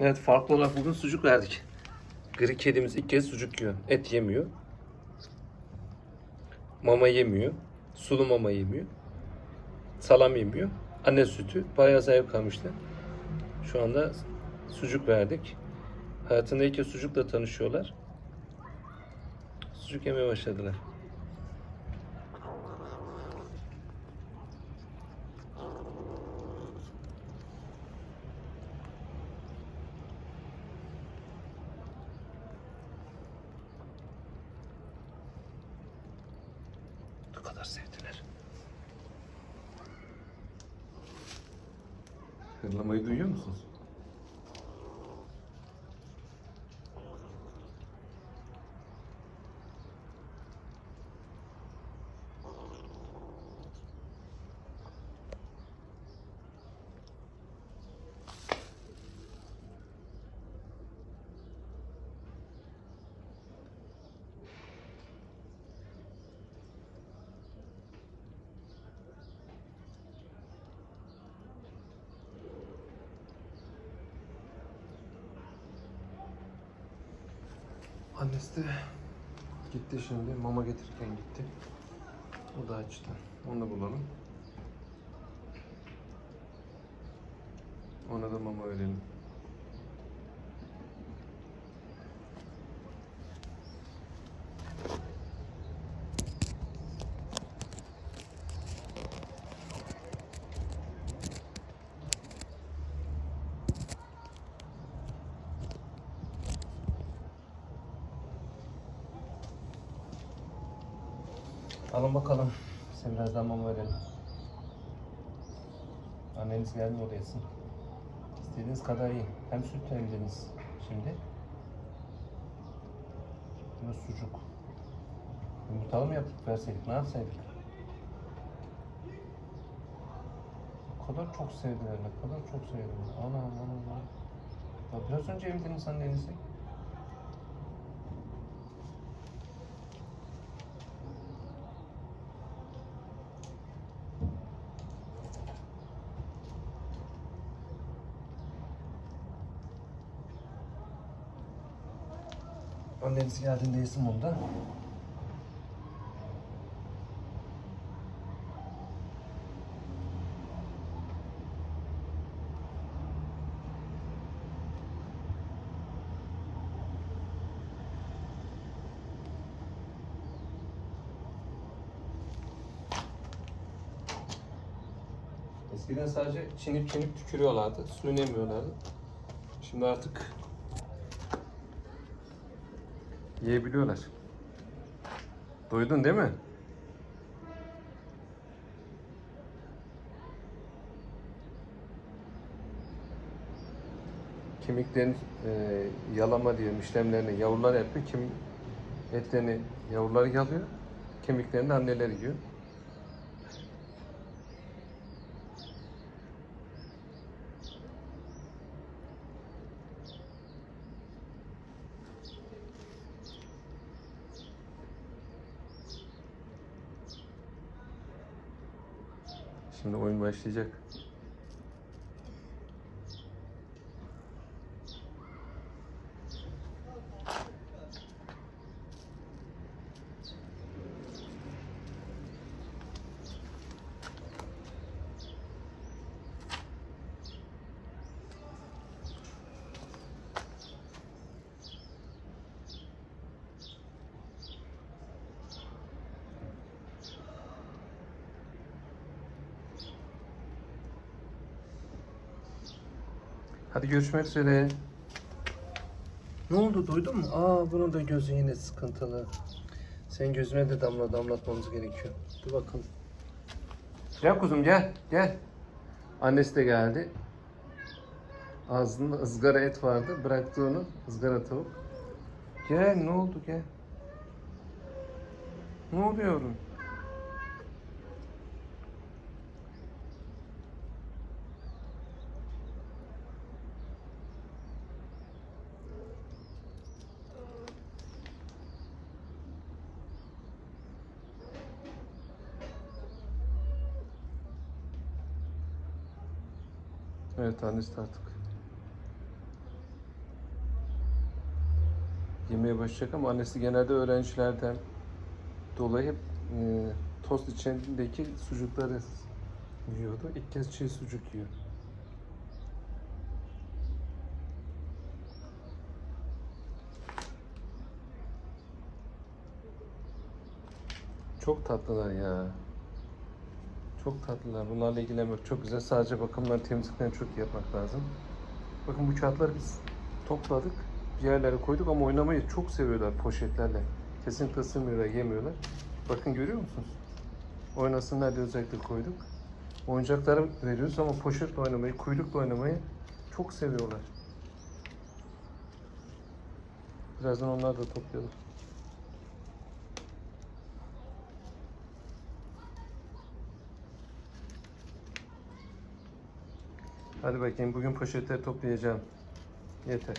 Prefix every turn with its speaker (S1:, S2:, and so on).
S1: Evet farklı olarak bugün sucuk verdik. Gri kedimiz ilk kez sucuk yiyor. Et yemiyor. Mama yemiyor. Sulu mama yemiyor. Salam yemiyor. Anne sütü. Bayağı zayıf kalmıştı. Şu anda sucuk verdik. Hayatında ilk kez sucukla tanışıyorlar. Sucuk yemeye başladılar. Kadar sevdiler. Hırlamayı duyuyor musunuz? Annesi de gitti şimdi. Mama getirirken gitti. O da açtı. Onu da bulalım. Ona da mama verelim. Alın bakalım. Size biraz daha mama verelim. Anneniz geldi oraya yesin. İstediğiniz kadar yiyin. Hem süt hem deniz şimdi. Bu da sucuk. Yumurtalı mı yaptık verseydik ne yapsaydık? O kadar çok sevdiler, ne kadar çok sevdiler. Anam anam. Ya biraz önce emdiniz annenizi. Anneniz geldiğinde yesin da. Eskiden sadece çinip çinip tükürüyorlardı. Suyunu emiyorlardı. Şimdi artık yiyebiliyorlar. Doydun değil mi? Kemiklerin e, yalama diye işlemlerini yavrular yapıyor. Kim etlerini yavrular yalıyor. Kemiklerini de anneleri yiyor. Şimdi oyun başlayacak. Hadi görüşmek üzere. Ne oldu duydun mu? Aa bunun da gözü yine sıkıntılı. Senin gözüne de damla damlatmamız gerekiyor. Dur bakalım. Gel kuzum gel gel. Annesi de geldi. Ağzında ızgara et vardı. Bıraktı onu. ızgara tavuk. Gel ne oldu gel. Ne oluyor yavrum? Evet annesi artık yemeye başlayacak ama annesi genelde öğrencilerden dolayı hep e, tost içindeki sucukları yiyordu. İlk kez çiğ sucuk yiyor. Çok tatlılar ya. Çok tatlılar. Bunlarla ilgilenmek çok güzel. Sadece bakımlarını, temizliklerini çok iyi yapmak lazım. Bakın bu kağıtları biz topladık. Bir yerlere koyduk ama oynamayı çok seviyorlar poşetlerle. Kesinlikle ısırmıyorlar, yemiyorlar. Bakın görüyor musunuz? Oynasınlar diye özellikle koyduk. Oyuncakları veriyoruz ama poşetle oynamayı, kuyrukla oynamayı çok seviyorlar. Birazdan onları da toplayalım. Hadi bakayım bugün poşetleri toplayacağım. Yeter.